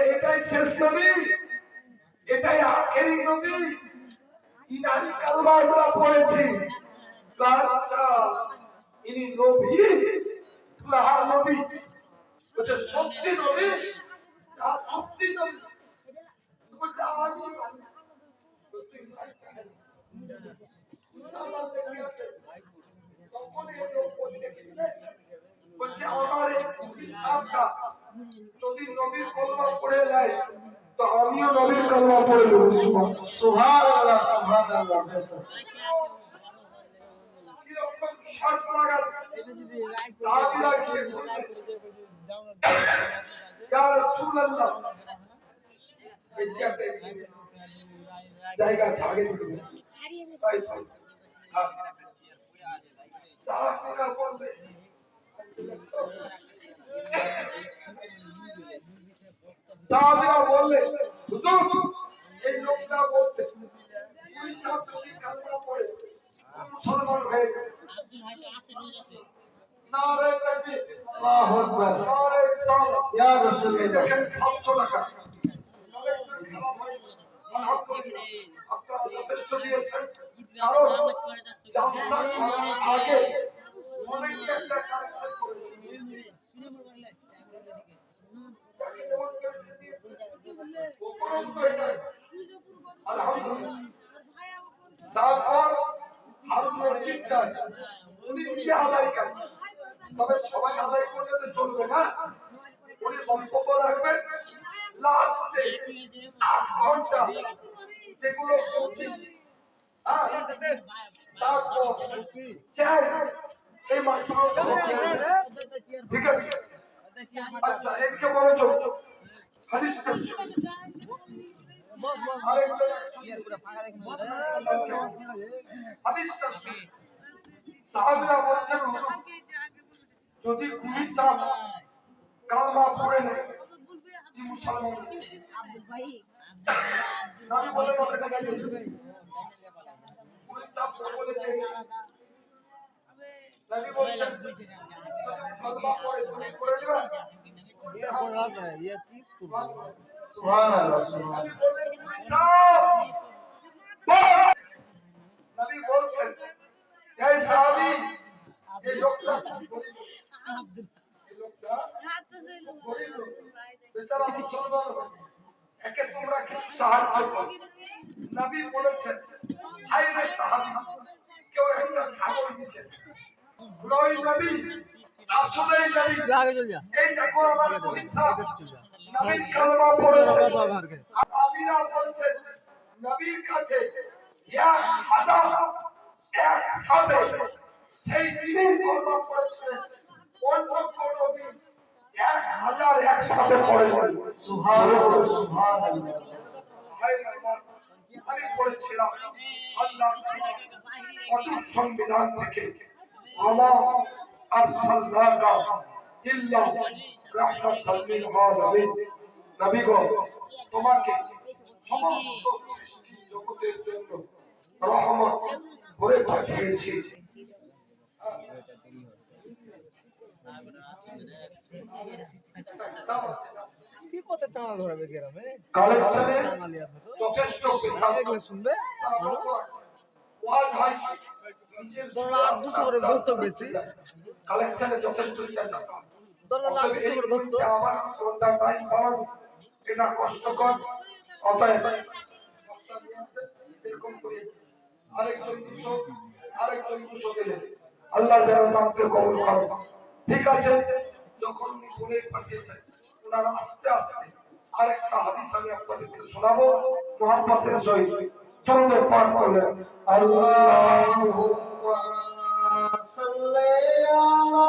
এটাই শেষ নবী। এটাই আখেরি নবী। ইনারি কালমা আমরা পড়েছি ইনি নবী। নবী। সত্যি নবী? সত্যি নবী? মানি। আমার এই হিসাবটা যদি নবীর কলমা পড়ে যায় তো আমিও নবীর কলমা পড়ে নেব সুবহানাল্লাহ সুবহানাল্লাহ কীরকম শর্ত লাগাল সাহাবীরা বললেন, ইয়া রাসূলুল্লাহ। জায়গা ছাড়ে দিন তাই তো। হ্যাঁ। সাহাবীরা বললেন, সাহাবীরা বললেন হুজুর এই লোকটা বলছে পুলিশ সাহেব যদি কান্না পড়ে মুসলমান হয়ে গেছে নারে তাকবীর আল্লাহু আকবার নারে সালাত রাসূলুল্লাহ 700 টাকা আপনারা যথেষ্ট দিয়েছেন কারণ আগে অনেকে একটা কালেকশন করেছে তাকে যেমন করেছে দিয়েছে উপরন্ত এটা আলহামদুলিল্লাহ তারপর হারুন সাহেব উনি নিজে করেন তবে সবাই আদায় করলে তো চলবে না। উনি বক্তব্য রাখবেন। লাস্টে আট ঘণ্টা যেগুলো কোচিং তারপর চাই। এই মাত্র ঠিক আছে? আচ্ছা এদিকে মনোযোগ হাদিসটা সাহাবীরা বলছেন যদি কুলি সাহেব কালমা পড়ে নেয় মুসলমান নবী বলে ওকে টাকা দিয়ে দেবে। কুলি সাহেব বলে দেবে? নবী বলছেন কালমা পড়ে তুমি করে দিবা? সুবহানাল্লাহ সুবহানাল্লাহ নবী বলছেন এই সাহাবী এই লোকটা এই লোকটা গরিব একে তোমরা সাহায্য করো। নবী বলেছেন কেউ একটা ছাগল দিচ্ছে ওই নবী আসলেই নবী। এই দেখো আমার পরীক্ষা নবীর কালমা পড়েছে সাহাবীরা বলছেন নবীর কাছে একসাথে সেই দিনের অন্য কোন এক হাজার একসাথে হায় আমি পড়েছিলাম আল্লাহ অটুট সংবিধান থেকে আমার আরসালনাকা ইল্লা রাহমাতাল লিল আলামিন। নবী গো তোমাকে সমস্ত সৃষ্টি জগতের জন্য রহমত করে পাঠিয়েছি হয় করে এটা কষ্টকর অতএব এরকম করে আরেকজন আল্লাহ যেন নামকে করো ঠিক আছে? যখন উনি পাঠিয়েছেন আস্তে আস্তে আরেকটা হাদিস আমি আপনাদেরকে শোনাবো। মহাপাতের সহিত। তরুণ পাঠ করলেন। আল্লাহ সাল্লাল্লাহু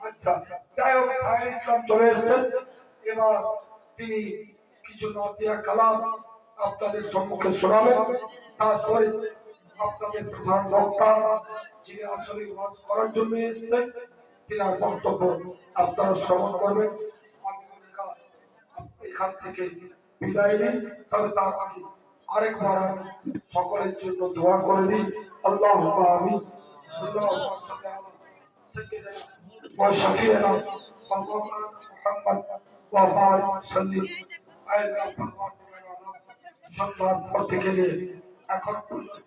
আচ্ছা, এবার তিনি কিছু নতিয়া কালাম আপনাদের সম্মুখে শোনাবেন। তারপরে আপনাদের প্রধান বক্তা যিনি আসলে ওয়াজ করার জন্য এসেছেন তিনার বক্তব্য আপনারা শ্রবণ করবেন আমি এখান- এখান থেকে বিদায় নিই তবে তার আগে আরেকবার আমি সকলের জন্য দোয়া করে দিই আল্লাহ আমি আল্লাহ سيدنا وشفيعنا ومولانا محمد وبارك وسلم على সম্মান করতে গেলে এখন পর্যন্ত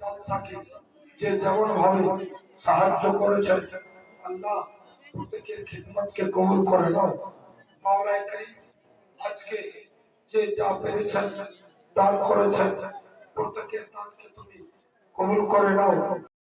এই যে যেমন ভাবে সাহায্য করেছেন, আল্লাহ প্রত্যেকের খিদমতকে কবুল করে নাও। মাওলায় করিম, আজকে যে যা পেরেছেন, দান করেছেন, প্রত্যেকের দানকে তুমি কবুল করে নাও।